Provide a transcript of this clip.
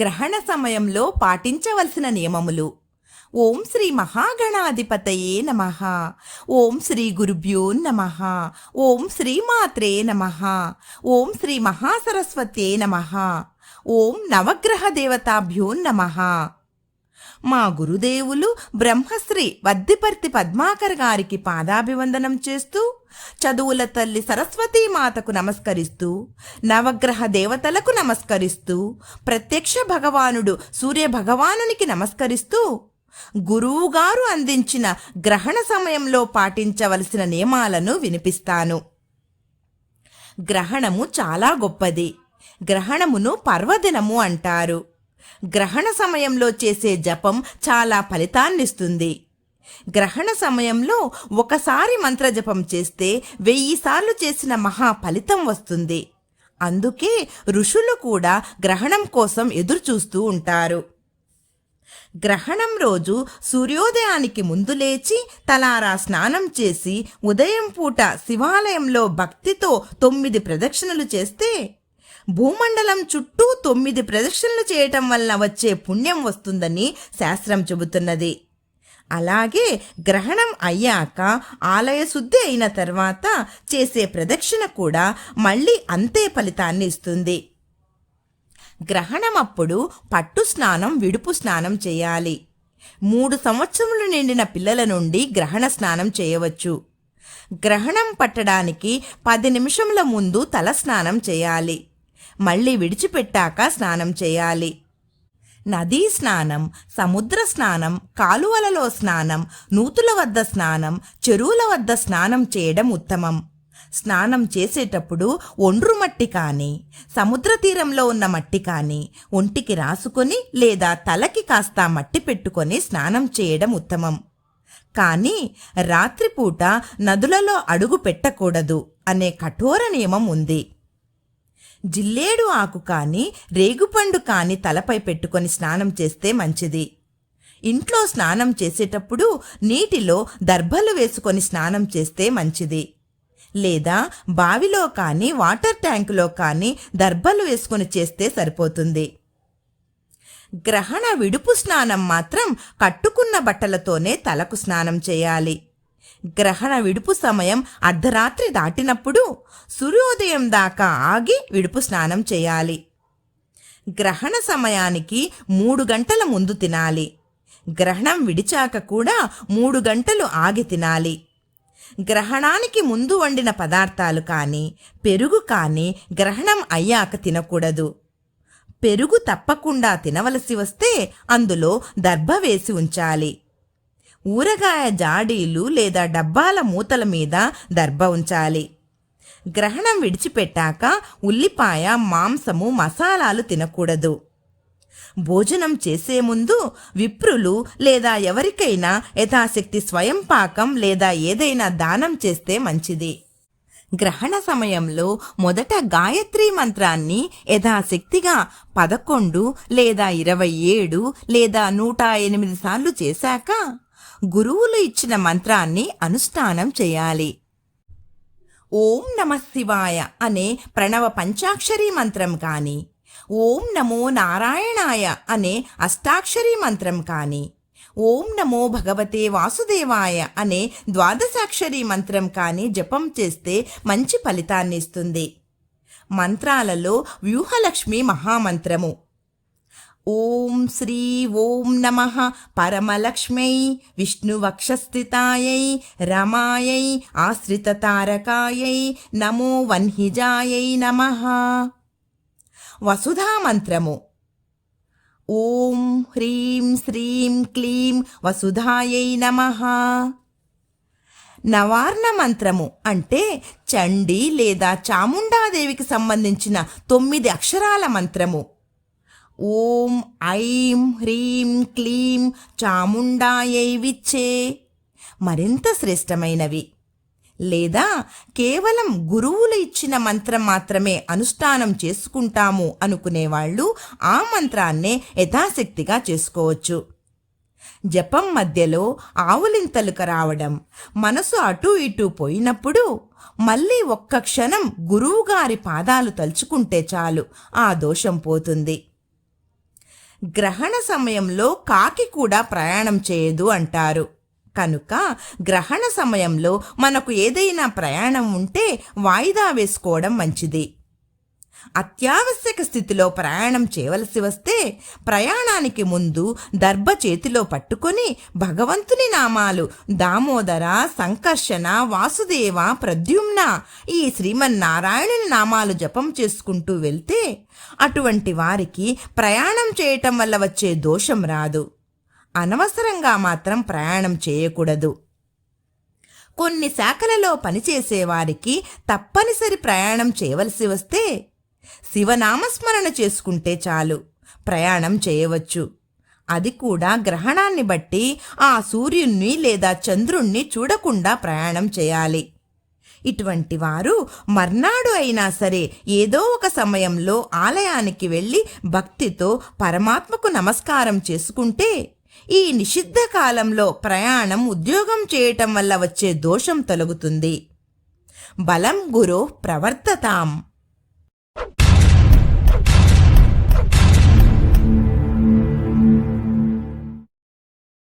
గ్రహణ సమయంలో పాటించవలసిన నియమములు. ఓం శ్రీ మహాగణాధిపతయే నమ. ఓం శ్రీ గురుభ్యో నమ. ఓం శ్రీ మాత్రే నమ. ఓం శ్రీ మహాసరస్వతే నమ. ఓం నవగ్రహ దేవతాభ్యో నమ. మా గురుదేవులు బ్రహ్మశ్రీ వద్దిపర్తి పద్మాకర్ గారికి పాదాభివందనం చేస్తూ చదువుల తల్లి సరస్వతీ మాతకు నమస్కరిస్తూ నవగ్రహ దేవతలకు నమస్కరిస్తూ ప్రత్యక్ష భగవానుడు సూర్య భగవానునికి నమస్కరిస్తూ గురువుగారు అందించిన గ్రహణ సమయంలో పాటించవలసిన నియమాలను వినిపిస్తాను. గ్రహణము చాలా గొప్పది. గ్రహణమును పర్వదినము అంటారు. గ్రహణ సమయంలో చేసే జపం చాలా ఫలితాన్నిస్తుంది. గ్రహణ సమయంలో ఒకసారి మంత్రజపం చేస్తే వెయ్యి సార్లు చేసిన మహా ఫలితం వస్తుంది. అందుకే ఋషులు కూడా గ్రహణం కోసం ఎదురు చూస్తూ ఉంటారు. గ్రహణం రోజు సూర్యోదయానికి ముందు లేచి తలారా స్నానం చేసి ఉదయం పూట శివాలయంలో భక్తితో తొమ్మిది ప్రదక్షిణలు చేస్తే భూమండలం చుట్టూ తొమ్మిది ప్రదక్షిణలు చేయటం వల్ల వచ్చే పుణ్యం వస్తుందని శాస్త్రం చెబుతున్నది. అలాగే గ్రహణం అయ్యాక ఆలయ శుద్ధి అయిన తర్వాత చేసే ప్రదక్షిణ కూడా మళ్ళీ అంతే ఫలితాన్ని ఇస్తుంది. గ్రహణమప్పుడు పట్టు స్నానం విడుపు స్నానం చేయాలి. మూడు సంవత్సరములు నిండిన పిల్లల నుండి గ్రహణ స్నానం చేయవచ్చు. గ్రహణం పట్టడానికి పది నిమిషముల ముందు తల స్నానం చేయాలి. మళ్ళీ విడిచిపెట్టాక స్నానం చేయాలి. నదీ స్నానం సముద్ర స్నానం కాలువలలో స్నానం నూతుల వద్ద స్నానం చెరువుల వద్ద స్నానం చేయడం ఉత్తమం. స్నానం చేసేటప్పుడు ఒండ్రు మట్టి కానీ సముద్ర తీరంలో ఉన్న మట్టి కానీ ఒంటికి రాసుకొని లేదా తలకి కాస్త మట్టి పెట్టుకొని స్నానం చేయడం ఉత్తమం. కానీ రాత్రిపూట నదులలో అడుగు పెట్టకూడదు అనే కఠోర నియమం ఉంది. జిల్లేడు ఆకు కానీ రేగుపండు కానీ తలపై పెట్టుకొని స్నానం చేస్తే మంచిది. ఇంట్లో స్నానం చేసేటప్పుడు నీటిలో దర్భలు వేసుకొని స్నానం చేస్తే మంచిది. లేదా బావిలో కానీ వాటర్ ట్యాంకులో కానీ దర్భలు వేసుకొని చేస్తే సరిపోతుంది. గ్రహణ విడుపు స్నానం మాత్రం కట్టుకున్న బట్టలతోనే తలకు స్నానం చేయాలి. గ్రహణ విడుపు సమయం అర్ధరాత్రి దాటినప్పుడు సూర్యోదయం దాకా ఆగి విడుపు స్నానం చేయాలి. గ్రహణ సమయానికి మూడు గంటల ముందు తినాలి. గ్రహణం విడిచాక కూడా మూడు గంటలు ఆగి తినాలి. గ్రహణానికి ముందు వండిన పదార్థాలు కానీ పెరుగు కానీ గ్రహణం అయ్యాక తినకూడదు. పెరుగు తప్పకుండా తినవలసి వస్తే అందులో దర్భ వేసి ఉంచాలి. ఊరగాయ జాడీలు లేదా డబ్బాల మూతల మీద దర్భ ఉంచాలి. గ్రహణం విడిచిపెట్టాక ఉల్లిపాయ మాంసము మసాలాలు తినకూడదు. భోజనం చేసే ముందు విప్రులు లేదా ఎవరికైనా యథాశక్తి స్వయం పాకం లేదా ఏదైనా దానం చేస్తే మంచిది. గ్రహణ సమయంలో మొదట గాయత్రి మంత్రాన్ని యథాశక్తిగా పదకొండు లేదా ఇరవై ఏడు లేదా నూట ఎనిమిది సార్లు చేశాక గురువులు ఇచ్చిన మంత్రాన్ని అనుష్ఠానం చేయాలి. ఓం నమ శివాయ అనే ప్రణవ పంచాక్షరీ మంత్రం కానీ ఓం నమో నారాయణాయ అనే అష్టాక్షరీ మంత్రం కానీ ఓం నమో భగవతే వాసుదేవాయ అనే ద్వాదశాక్షరీ మంత్రం కానీ జపం చేస్తే మంచి ఫలితాన్ని ఇస్తుంది. మంత్రాలలో వ్యూహలక్ష్మి మహామంత్రము. ఓం శ్రీ ఓం నమ. పరమలక్ష్మై విష్ణువక్షస్థితాయై రమాయై ఆశ్రితతారకాయై నమో వన్హిజాయై నమ. వసుధామంత్రము ఓం హ్రీం శ్రీం క్లీం వసుధాయై నమ. నవార్ణ మంత్రము అంటే చండి లేదా చాముండాదేవికి సంబంధించిన తొమ్మిది అక్షరాల మంత్రము. ఓం ఐం హ్రీం క్లీం చాముండాయై విచ్చే మరింత శ్రేష్టమైనవి. లేదా కేవలం గురువులు ఇచ్చిన మంత్రం మాత్రమే అనుష్ఠానం చేసుకుంటాము అనుకునేవాళ్ళు ఆ మంత్రాన్నే యథాశక్తిగా చేసుకోవచ్చు. జపం మధ్యలో ఆవులింతలుక రావడం మనసు అటూ ఇటూ పోయినప్పుడు మళ్ళీ ఒక్క క్షణం గురువుగారి పాదాలు తలుచుకుంటే చాలు ఆ దోషం పోతుంది. గ్రహణ సమయంలో కాకి కూడా ప్రయాణం చేయదు అంటారు. కనుక గ్రహణ సమయంలో మనకు ఏదైనా ప్రయాణం ఉంటే వాయిదా వేసుకోవడం మంచిది. అత్యావశ్యక స్థితిలో ప్రయాణం చేయవలసి వస్తే ప్రయాణానికి ముందు దర్భ చేతిలో పట్టుకొని భగవంతుని నామాలు దామోదర సంకర్షణ వాసుదేవ ప్రద్యుమ్న ఈ శ్రీమన్నారాయణుని నామాలు జపం చేసుకుంటూ వెళ్తే అటువంటి వారికి ప్రయాణం చేయటం వల్ల వచ్చే దోషం రాదు. అనవసరంగా మాత్రం ప్రయాణం చేయకూడదు. కొన్ని శాఖలలో పనిచేసేవారికి తప్పనిసరి ప్రయాణం చేయవలసి వస్తే శివనామస్మరణ చేసుకుంటే చాలు. ప్రయాణం చేయవచ్చు. అది కూడా గ్రహణాన్ని బట్టి ఆ సూర్యుణ్ణి లేదా చంద్రుణ్ణి చూడకుండా ప్రయాణం చేయాలి. ఇటువంటి వారు మర్నాడు అయినా సరే ఏదో ఒక సమయంలో ఆలయానికి వెళ్ళి భక్తితో పరమాత్మకు నమస్కారం చేసుకుంటే ఈ నిషిద్ధ కాలంలో ప్రయాణం ఉద్యోగం చేయటం వల్ల వచ్చే దోషం తొలగుతుంది. బలం గురు ప్రవర్తతాం. you